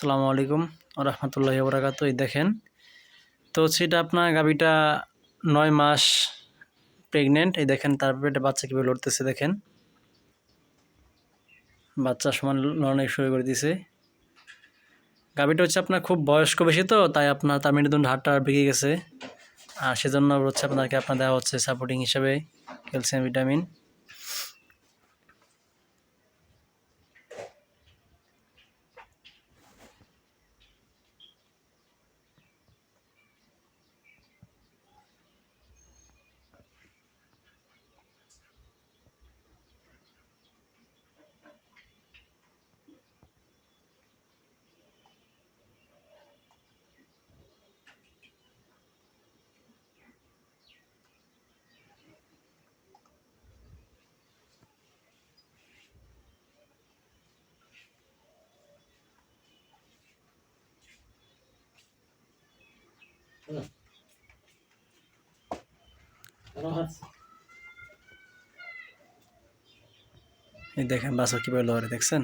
আসসালামু আলাইকুম রহমতুল্লাহ বরাকাত এই দেখেন, তো সেটা আপনার গাবিটা নয় মাস প্রেগনেন্ট এই দেখেন, তার পেটে বাচ্চা কীভাবে লড়তেছে দেখেন। বাচ্চা সমান লড়াই শুরু করে দিছে। গাবিটা হচ্ছে আপনার খুব বয়স্ক বেশি তো, তাই আপনার তার মেরুদণ্ড হাড়টা ভেঙে গেছে। আর সেজন্য হচ্ছে আপনাকে আপনার দেওয়া হচ্ছে সাপোর্টিং হিসাবে ক্যালসিয়াম ভিটামিন এই দেখেন বাসা কীভাবে লড়ে দেখছেন?